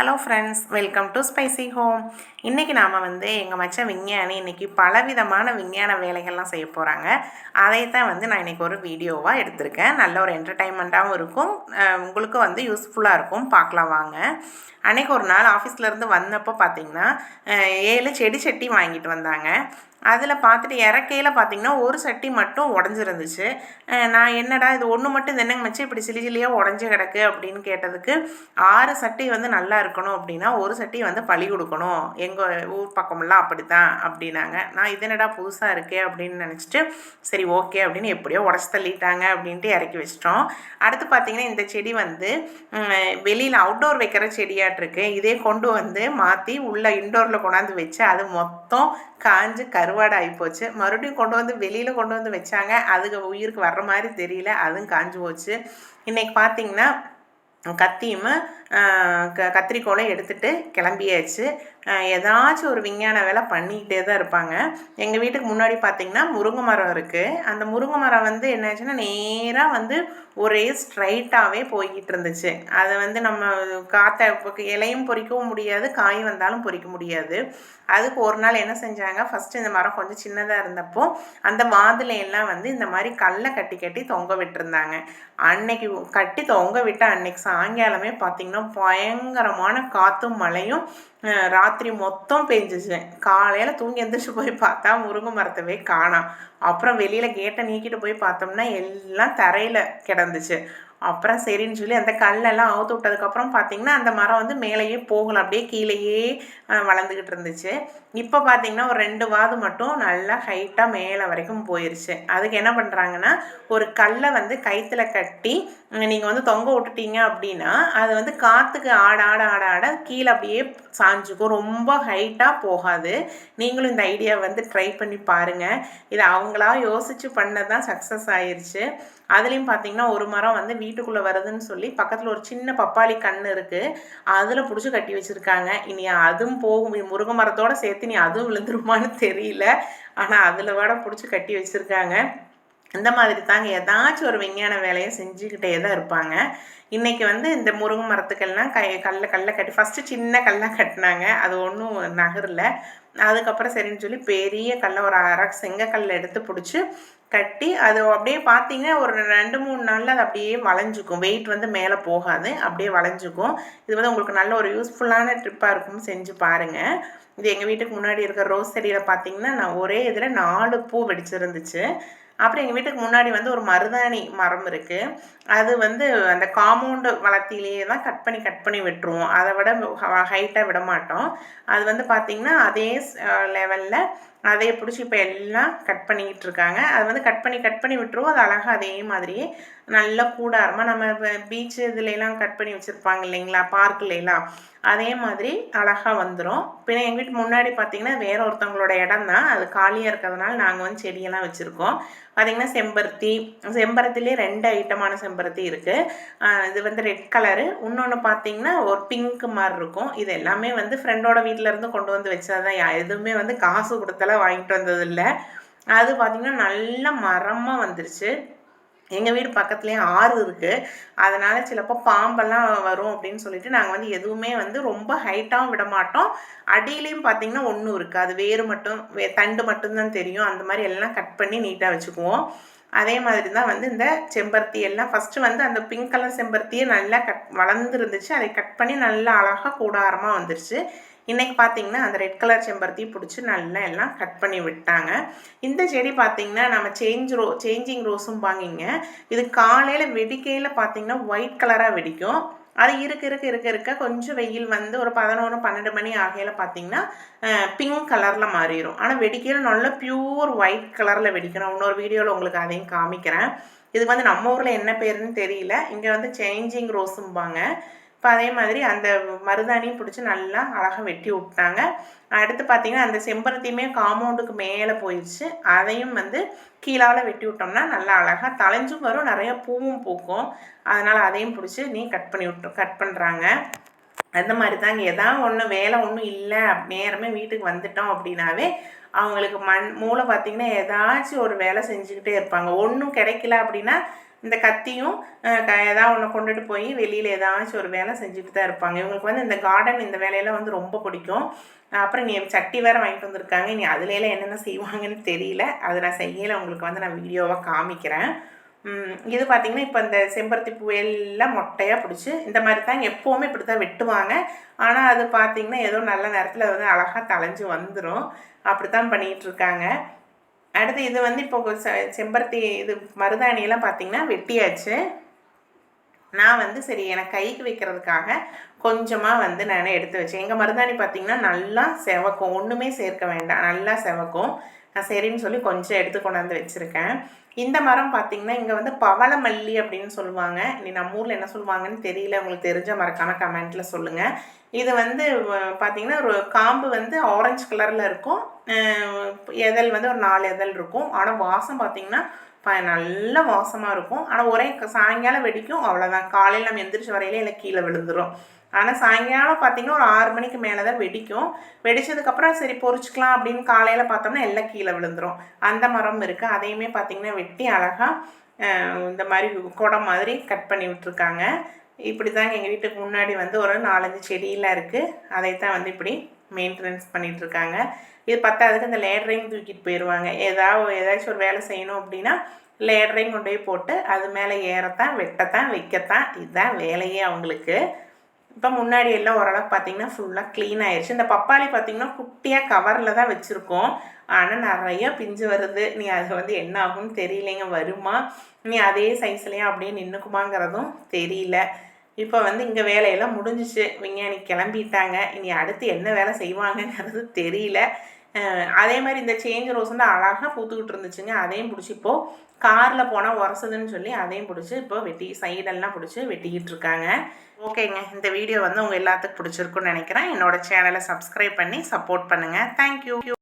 Hello friends welcome to spicy home இன்றைக்கி நாம் வந்து எங்கள் மச்ச விஞ்ஞானி இன்றைக்கி பலவிதமான விஞ்ஞான வேலைகள்லாம் செய்ய போகிறாங்க அதை தான் வந்து நான் இன்றைக்கி ஒரு வீடியோவாக எடுத்திருக்கேன். நல்ல ஒரு என்டர்டைன்மெண்ட்டாகவும் இருக்கும். உங்களுக்கு உங்களுக்கும் வந்து யூஸ்ஃபுல்லாக இருக்கும். பார்க்கலாம் வாங்க. அன்றைக்கி ஒரு நாள் ஆஃபீஸ்லேருந்து வந்தப்போ பார்த்தீங்கன்னா ஏழு செடி சட்டி வாங்கிட்டு வந்தாங்க. அதில் பார்த்துட்டு இறக்கையில் பார்த்தீங்கன்னா ஒரு சட்டி மட்டும் உடஞ்சிருந்துச்சு. நான் என்னடா இது ஒன்று மட்டும் இது என்னங்க மச்சி இப்படி சிலி சிலியாக உடஞ்சி கிடக்கு அப்படின்னு கேட்டதுக்கு ஆறு சட்டி வந்து நல்லா இருக்கணும் அப்படின்னா ஒரு சட்டி வந்து பழி கொடுக்கணும். எங்கள் ஊர் பக்கமெல்லாம் அப்படி தான் அப்படின்னாங்க. நான் இது என்னடா புதுசாக இருக்கே அப்படின்னு நினச்சிட்டு சரி ஓகே அப்படின்னு எப்படியோ உடச்சி தள்ளிட்டாங்க அப்படின்ட்டு இறக்கி வச்சிட்டோம். அடுத்து பார்த்தீங்கன்னா இந்த செடி வந்து வெளியில் அவுட்டோர் வைக்கிற செடியாட்டிருக்கு. இதே கொண்டு வந்து மாற்றி உள்ளே இன்டோரில் கொண்டாந்து வச்சு அது மொத்தம் காஞ்சு கருவாடு ஆகிப்போச்சு மறுபடியும் கொண்டு வந்து வெளியில் கொண்டு வந்து வச்சாங்க. அதுக்கு உயிருக்கு வர்ற மாதிரி தெரியல. அதுவும் காஞ்சு போச்சு. இன்றைக்கி பார்த்தீங்கன்னா கத்தியும் க கத்திரிக்கோலையும் எடுத்துகிட்டு கிளம்பியாச்சு. ஏதாச்சும் ஒரு விஞ்ஞான வேலை பண்ணிக்கிட்டே தான் இருப்பாங்க. எங்கள் வீட்டுக்கு முன்னாடி பார்த்தீங்கன்னா முருங்கை மரம் இருக்குது அந்த முருங்கை மரம் வந்து என்னாச்சுன்னா நேராக வந்து ஒரே ஸ்ட்ரைட்டாகவே போய்கிட்டு இருந்துச்சு. அதை வந்து நம்ம காற்றை இலையும் பொறிக்கவும் முடியாது காய் வந்தாலும் பொறிக்க முடியாது. அதுக்கு ஒரு நாள் என்ன செஞ்சாங்க? ஃபஸ்ட்டு இந்த மரம் கொஞ்சம் சின்னதாக இருந்தப்போ அந்த வாதில வந்து இந்த மாதிரி கல்லை கட்டி கட்டி தொங்க விட்டுருந்தாங்க. அன்னைக்கு கட்டி தொங்க விட்ட அன்னைக்கு சாயங்காலமே பார்த்தீங்கன்னா பயங்கரமான காற்றும் மழையும் ராத்திரி மொத்தம் பெஞ்சிச்சு காலையில் தூங்கி எந்திரிச்சு போய் பார்த்தா முருங்கை மரத்தவே காணாம். அப்புறம் வெளியில் கேட்டை நீக்கிட்டு போய் பார்த்தோம்னா எல்லாம் தரையில் கிடந்துச்சு. அப்புறம் சரின்னு சொல்லி அந்த கல்லெல்லாம் அவுத்து விட்டதுக்கப்புறம் பார்த்தீங்கன்னா அந்த மரம் வந்து மேலேயே போகல. அப்படியே கீழேயே வளர்ந்துக்கிட்டு இருந்துச்சு. இப்போ பார்த்தீங்கன்னா ஒரு ரெண்டு வாது மட்டும் நல்லா ஹைட்டாக மேலே வரைக்கும் போயிருச்சு. அதுக்கு என்ன பண்ணுறாங்கன்னா ஒரு கல்லை வந்து கைத்தில் கட்டி நீங்கள் வந்து தொங்க விட்டுட்டீங்க அப்படின்னா அது வந்து காற்றுக்கு ஆட ஆட ஆட ஆட கீழே அப்படியே சாஞ்சுக்கும். ரொம்ப ஹைட்டாக போகாது. நீங்களும் இந்த ஐடியா வந்து ட்ரை பண்ணி பாருங்கள் இது அவங்களா யோசித்து பண்ணது தான் சக்ஸஸ் ஆயிடுச்சு அதுலேயும் பார்த்தீங்கன்னா ஒரு மரம் வந்து வீட்டுக்குள்ளே வருதுன்னு சொல்லி பக்கத்தில் ஒரு சின்ன பப்பாளி கன்று இருக்குது அதில் பிடிச்சி கட்டி வச்சுருக்காங்க. இனி அதுவும் போகும். முருங்கை மரத்தோட சேர்த்து நீ அதுவும் விழுந்துருமான்னு தெரியல. ஆனால் அதில் விட பிடிச்சி கட்டி வச்சுருக்காங்க. இந்த மாதிரி தாங்க ஏதாச்சும் ஒரு விஞ்ஞான வேலையை செஞ்சுக்கிட்டே தான் இருப்பாங்க. இன்றைக்கி வந்து இந்த முருங்கை மரத்துக்கெல்லாம் கை கல்ல கல்லை கட்டி ஃபஸ்ட்டு சின்ன கல்லாக கட்டினாங்க. அது ஒன்றும் நகரில். அதுக்கப்புறம் சரின்னு சொல்லி பெரிய கல்லை ஒரு அரை செங்கக்கல்லை எடுத்து பிடிச்சி கட்டி அது அப்படியே பார்த்தீங்கன்னா ஒரு ரெண்டு மூணு நாளில் அது அப்படியே வளைஞ்சிக்கும். வெயிட் வந்து மேலே போகாது அப்படியே வளைஞ்சிக்கும். இது வந்து உங்களுக்கு நல்ல ஒரு யூஸ்ஃபுல்லான ட்ரிப்பாக இருக்கும் செஞ்சு பாருங்கள் இது எங்கள் வீட்டுக்கு முன்னாடி இருக்கிற ரோஸ் செடியில் பார்த்தீங்கன்னா நான் ஒரே இதில் நாலு பூ வெடிச்சிருந்துச்சு. அப்புறம் எங்கள் வீட்டுக்கு முன்னாடி வந்து ஒரு மருதாணி மரம் இருக்குது அது வந்து அந்த காம்பவுண்டு வளர்த்திலேயே தான் கட் பண்ணி கட் பண்ணி விட்டுருவோம். அதை விட ஹைட்டாக விட மாட்டோம். அது வந்து பார்த்திங்கன்னா அதே லெவலில் அதே பிடிச்சி இப்போ எல்லாம் கட் பண்ணிக்கிட்டு இருக்காங்க. அது வந்து கட் பண்ணி கட் பண்ணி விட்டுருவோம். அது அழகாக அதே மாதிரியே நல்ல கூடாரமாக நம்ம பீச் இதுலலாம் கட் பண்ணி வச்சுருப்பாங்க இல்லைங்களா? பார்க்குலாம் அதே மாதிரி அழகாக வந்துடும் பின்ன எங்கள் வீட்டு முன்னாடி பார்த்தீங்கன்னா வேற ஒருத்தவங்களோட இடம் தான். அது காலியாக இருக்கிறதுனால நாங்கள் வந்து செடியெல்லாம் வச்சுருக்கோம். பார்த்தீங்கன்னா செம்பருத்தி செம்பருத்திலே ரெண்டு ஐட்டமான செம்பருத்தி இருக்குது இது வந்து ரெட் கலரு இன்னொன்று பார்த்தீங்கன்னா ஒரு பிங்க் மாதிரி இருக்கும். இது எல்லாமே வந்து ஃப்ரெண்டோட வீட்டில் இருந்து கொண்டு வந்து வச்சது தான் எதுவுமே வந்து காசு கொடுத்தெல்லாம் வாங்கிட்டு வந்ததில்லை. அது பார்த்திங்கன்னா நல்ல மரமாக வந்துருச்சு. எங்கள் வீடு பக்கத்துலேயே ஆறு இருக்குது அதனால் சிலப்போ பாம்பெல்லாம் வரும் அப்படின்னு சொல்லிட்டு நாங்கள் வந்து எதுவுமே வந்து ரொம்ப ஹைட்டாகவும் விட மாட்டோம். அடியிலையும் பார்த்திங்கன்னா ஒன்றும் இருக்குது அது வேறு மட்டும் வே தண்டு மட்டும்தான் தெரியும். அந்த மாதிரி எல்லாம் கட் பண்ணி நீட்டாக வச்சுக்குவோம். அதே மாதிரி தான் வந்து இந்த செம்பருத்தி எல்லாம் ஃபஸ்ட்டு வந்து அந்த பிங்க் கலர் செம்பருத்தியே நல்லா கட் வளர்ந்துருந்துச்சு. அதை கட் பண்ணி நல்லா அழகாக கூடாரமாக வந்துருச்சு. இன்றைக்கி பார்த்தீங்கன்னா அந்த ரெட் கலர் செம்பருத்தி பிடிச்சி நல்லா எல்லாம் கட் பண்ணி விட்டாங்க. இந்த செடி பார்த்தீங்கன்னா நம்ம சேஞ்ச் ரோ சேஞ்சிங் ரோஸும் வாங்கிங்க. இது காலையில் வெடிக்கையில் பார்த்தீங்கன்னா ஒயிட் கலராக வெடிக்கும். அது இருக்க இருக்க இருக்க இருக்க. கொஞ்சம் வெயில் வந்து ஒரு பதினொன்று பன்னெண்டு மணி ஆகையில் பார்த்தீங்கன்னா பிங்க் கலரில் மாறிடும் ஆனால் வெடிக்கையில் நல்ல பியூர் ஒயிட் கலரில் வெடிக்கணும். இன்னொரு வீடியோவில் உங்களுக்கு அதையும் காமிக்கிறேன். இது வந்து நம்ம ஊரில் என்ன பேருன்னு தெரியல. இங்கே வந்து சேஞ்சிங் ரோஸும்பாங்க இப்போ அதே மாதிரி அந்த மருதாணியும் பிடிச்சி நல்லா அழகாக வெட்டி விட்டாங்க. அடுத்து பார்த்தீங்கன்னா அந்த செம்பருத்தியுமே காம்பவுண்டுக்கு மேலே போயிடுச்சு அதையும் வந்து கீழால் வெட்டி விட்டோம்னா நல்லா அழகாக தலைஞ்சும் வரும் நிறைய பூவும் பூக்கும். அதனால் அதையும் பிடிச்சி நீ கட் பண்ணி விட்டு கட் பண்ணுறாங்க அந்த மாதிரி தாங்க ஏதாவது ஒன்று வேலை ஒன்றும் இல்லை நேரமே வீட்டுக்கு வந்துட்டோம் அப்படின்னாவே அவங்களுக்கு மண் மூளை பார்த்திங்கன்னா ஏதாச்சும் ஒரு வேலை செஞ்சுக்கிட்டே இருப்பாங்க. ஒன்றும் கிடைக்கல அப்படின்னா இந்த கத்தியும் ஏதாவது ஒன்று கொண்டுட்டு போய் வெளியில் ஏதாச்சும் ஒரு வேலை செஞ்சுட்டு தான் இருப்பாங்க. இவங்களுக்கு வந்து இந்த கார்டன் இந்த வேலையெல்லாம் வந்து ரொம்ப பிடிக்கும். அப்புறம் நீ சட்டி வேறு வாங்கிட்டு வந்திருக்காங்க. நீ அதுலேலாம் என்னென்ன செய்வாங்கன்னு தெரியல. அதை நான் செய்யலை. உங்களுக்கு வந்து நான் வீடியோவாக காமிக்கிறேன். இது பார்த்திங்கன்னா இப்போ இந்த செம்பருத்தி பூ எல்லாம் மொட்டையாக பிடிச்சி இந்த மாதிரி தான் எப்போவுமே இப்படி தான் வெட்டுவாங்க. ஆனால் அது பார்த்திங்கன்னா ஏதோ நல்ல நேரத்தில் வந்து அழகாக தலைஞ்சு வந்துடும் அப்படி தான் பண்ணிகிட்ருக்காங்க அடுத்து இது வந்து இப்போ செம்பருத்தி இது மருதாணியெல்லாம் பார்த்திங்கன்னா வெட்டியாச்சு. நான் வந்து சரி எனக்கு கைக்கு வைக்கிறதுக்காக கொஞ்சமாக வந்து நான் எடுத்து வச்சேன். எங்கள் மருதாணி பார்த்திங்கன்னா நல்லா செவக்கும். ஒன்றுமே சேர்க்க வேண்டாம். நல்லா செவக்கும். நான் சரின்னு சொல்லி கொஞ்சம் எடுத்து கொண்டாந்து வச்சுருக்கேன். இந்த மரம் பார்த்திங்கன்னா இங்கே வந்து பவளமல்லி அப்படின்னு சொல்லுவாங்க. நீ நம்ம ஊரில் என்ன சொல்லுவாங்கன்னு தெரியல. உங்களுக்கு தெரிஞ்ச மரக்கான கமெண்ட்டில் சொல்லுங்கள் இது வந்து பார்த்திங்கன்னா ஒரு காம்பு வந்து ஆரஞ்சு கலரில் இருக்கும். எதல் வந்து ஒரு நாலு எதல் இருக்கும். ஆனால் வாசம் பார்த்திங்கன்னா நல்ல வாசமாக இருக்கும். ஆனால் ஒரே சாயங்காலம் வெடிக்கும். அவ்வளோதான் காலையில் நம்ம எந்திரிச்சு வரையிலே இல்லை கீழே விழுந்துடும் ஆனால் சாயங்காலம் பார்த்திங்கன்னா ஒரு ஆறு மணிக்கு மேலே தான் வெடிக்கும். வெடித்ததுக்கப்புறம் சரி பொறிச்சிக்கலாம் அப்படின்னு காலையில் பார்த்தோம்னா எல்லாம் கீழே விழுந்துடும் அந்த மரம் இருக்குது அதையுமே பார்த்திங்கன்னா வெட்டி அழகாக இந்த மாதிரி குடம் மாதிரி கட் பண்ணி விட்டுருக்காங்க. இப்படி தாங்க எங்கள் வீட்டுக்கு முன்னாடி வந்து ஒரு நாலஞ்சு செடியெலாம் இருக்குது அதை தான் வந்து இப்படி மெயின்டெனன்ஸ் பண்ணிகிட்ருக்காங்க இது பத்தாவதுக்கு இந்த லேடரையும் தூக்கிட்டு போயிடுவாங்க ஏதாவது ஏதாச்சும் ஒரு வேலை செய்யணும் அப்படின்னா லேடரையும் கொண்டு போய் போட்டு அது மேலே ஏறத்தான் வெட்டத்தான் வைக்கத்தான். இதுதான் வேலையே அவங்களுக்கு. இப்போ முன்னாடி எல்லாம் ஓரளவுக்கு பார்த்தீங்கன்னா ஃபுல்லாக க்ளீன் ஆயிடுச்சு இந்த பப்பாளி பார்த்தீங்கன்னா குட்டியாக கவரில் தான் வச்சுருக்கோம். ஆனால் நிறைய பிஞ்சு வருது. நீ அது வந்து என்ன ஆகும்னு தெரியலைங்க. வருமா? நீ அதே சைஸ்லேயே அப்படியே நின்றுக்குமாங்கிறதும் தெரியல. இப்போ வந்து இங்கே வேலையெல்லாம் முடிஞ்சிச்சு. விஞ்ஞானி கிளம்பிட்டாங்க. இனி அடுத்து என்ன வேலை செய்வாங்கங்கிறது தெரியல. அதே மாதிரி இந்த சேஞ்ச் ரோஸ் வந்து அழகாக பூத்துக்கிட்டு இருந்துச்சுங்க. அதையும் பிடிச்சி இப்போது காரில் போனால் உரசுதுன்னு சொல்லி அதையும் பிடிச்சி இப்போ வெட்டி சைடெல்லாம் பிடிச்சி வெட்டிக்கிட்டு இருக்காங்க. ஓகேங்க. இந்த வீடியோ வந்து உங்கள் எல்லாத்துக்கும் பிடிச்சிருக்குன்னு நினைக்கிறேன். என்னோடய சேனலை சப்ஸ்கிரைப் பண்ணி சப்போர்ட் பண்ணுங்கள் தேங்க்யூ